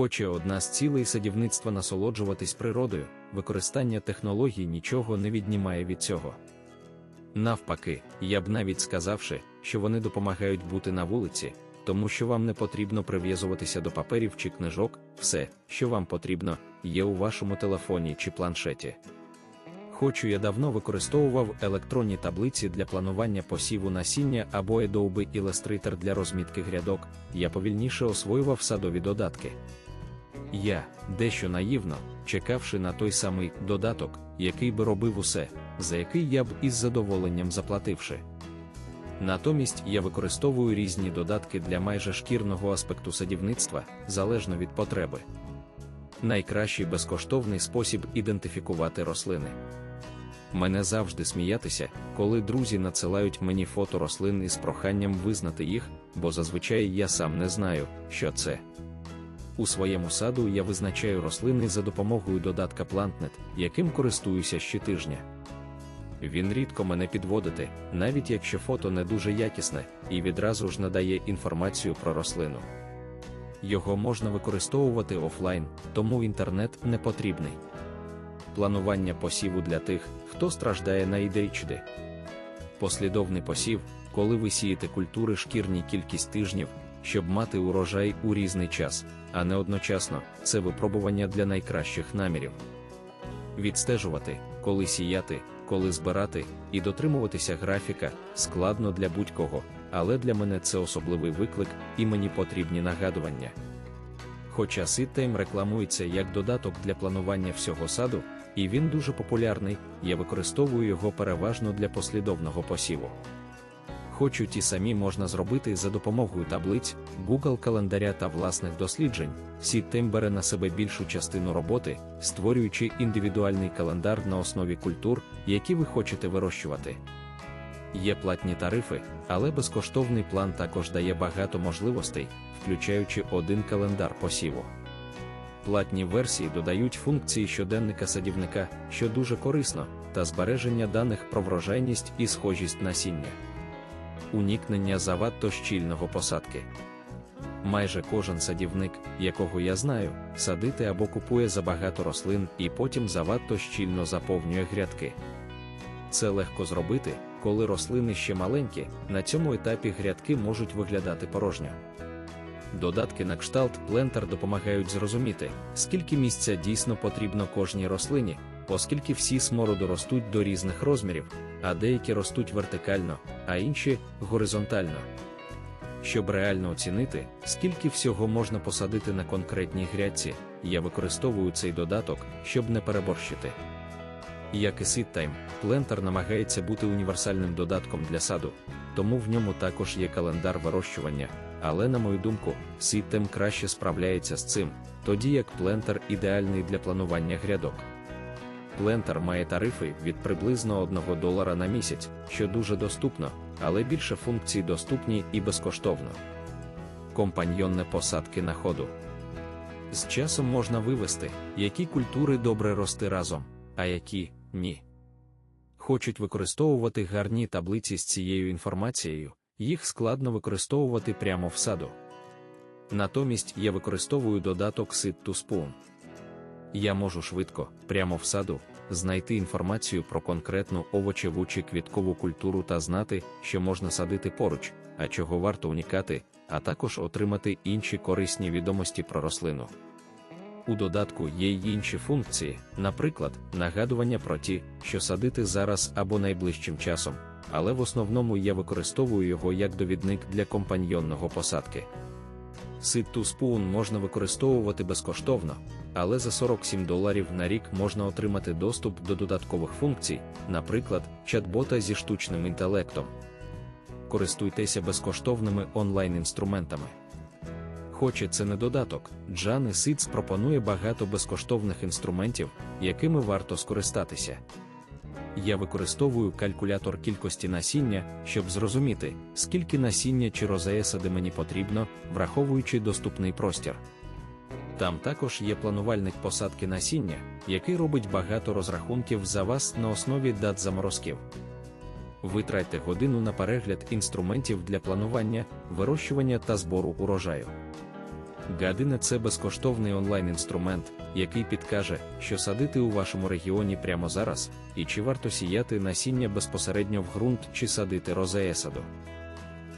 Хоче одна з цілей садівництва насолоджуватись природою, використання технологій нічого не віднімає від цього. Навпаки, я б навіть сказавши, що вони допомагають бути на вулиці, тому що вам не потрібно прив'язуватися до паперів чи книжок, все, що вам потрібно, є у вашому телефоні чи планшеті. Хочу я давно використовував електронні таблиці для планування посіву насіння або Adobe Illustrator для розмітки грядок, я повільніше освоював садові додатки. Я, дещо наївно, чекавши на той самий додаток, який би робив усе, за який я б із задоволенням заплативши. Натомість я використовую різні додатки для майже шкірного аспекту садівництва, залежно від потреби. Найкращий безкоштовний спосіб ідентифікувати рослини. Мене завжди сміятися, коли друзі надсилають мені фото рослин із проханням визнати їх, бо зазвичай я сам не знаю, що це. У своєму саду я визначаю рослини за допомогою додатка PlantNet, яким користуюся щотижня. Він рідко мене підводити, навіть якщо фото не дуже якісне, і відразу ж надає інформацію про рослину. Його можна використовувати офлайн, тому інтернет не потрібний. Планування посіву для тих, хто страждає на ADHD. Послідовний посів, коли ви сієте культури шкірні кількість тижнів, щоб мати урожай у різний час, а не одночасно це випробування для найкращих намірів. Відстежувати, коли сіяти, коли збирати і дотримуватися графіка складно для будь-кого, але для мене це особливий виклик, і мені потрібні нагадування. Хоча SeedTime рекламується як додаток для планування всього саду, і він дуже популярний, я використовую його переважно для послідовного посіву. Хочу ті самі можна зробити за допомогою таблиць, Google календаря та власних досліджень. SeedTime бере на себе більшу частину роботи, створюючи індивідуальний календар на основі культур, які ви хочете вирощувати. Є платні тарифи, але безкоштовний план також дає багато можливостей, включаючи один календар посіву. Платні версії додають функції щоденника садівника, що дуже корисно, та збереження даних про врожайність і схожість насіння. Уникнення завадто щільного посадки. Майже кожен садівник, якого я знаю, садити або купує забагато рослин і потім завадто щільно заповнює грядки. Це легко зробити, коли рослини ще маленькі, на цьому етапі грядки можуть виглядати порожньо. Додатки на кшталт Planter допомагають зрозуміти, скільки місця дійсно потрібно кожній рослині, оскільки всі смороду ростуть до різних розмірів, а деякі ростуть вертикально, а інші горизонтально. Щоб реально оцінити, скільки всього можна посадити на конкретній грядці, я використовую цей додаток, щоб не переборщити. Як і SeedTime, Planter намагається бути універсальним додатком для саду, тому в ньому також є календар вирощування, але, на мою думку, SeedTime краще справляється з цим, тоді як Planter ідеальний для планування грядок. Planter має тарифи від приблизно 1 долара на місяць, що дуже доступно, але більше функцій доступні і безкоштовно. Компаньйонне посадки на ходу. З часом можна вивести, які культури добре рости разом, а які ні. Хочуть використовувати гарні таблиці з цією інформацією, їх складно використовувати прямо в саду. Натомість я використовую додаток Sit to Spoon. Я можу швидко, прямо в саду, знайти інформацію про конкретну овочеву чи квіткову культуру та знати, що можна садити поруч, а чого варто унікати, а також отримати інші корисні відомості про рослину. У додатку є й інші функції, наприклад, нагадування про ті, що садити зараз або найближчим часом, але в основному я використовую його як довідник для компаньйонного посадки. Sit to Spoon можна використовувати безкоштовно, але за 47 доларів на рік можна отримати доступ до додаткових функцій, наприклад, чат-бота зі штучним інтелектом. Користуйтеся безкоштовними онлайн-інструментами. Хоче це не додаток, Джани Сиц пропонує багато безкоштовних інструментів, якими варто скористатися. Я використовую калькулятор кількості насіння, щоб зрозуміти, скільки насіння чи розея сади мені потрібно, враховуючи доступний простір. Там також є планувальник посадки насіння, який робить багато розрахунків за вас на основі дат заморозків. Витратьте годину на перегляд інструментів для планування, вирощування та збору урожаю. Гадина це безкоштовний онлайн-інструмент, який підкаже, що садити у вашому регіоні прямо зараз, і чи варто сіяти насіння безпосередньо в ґрунт чи садити розеесаду.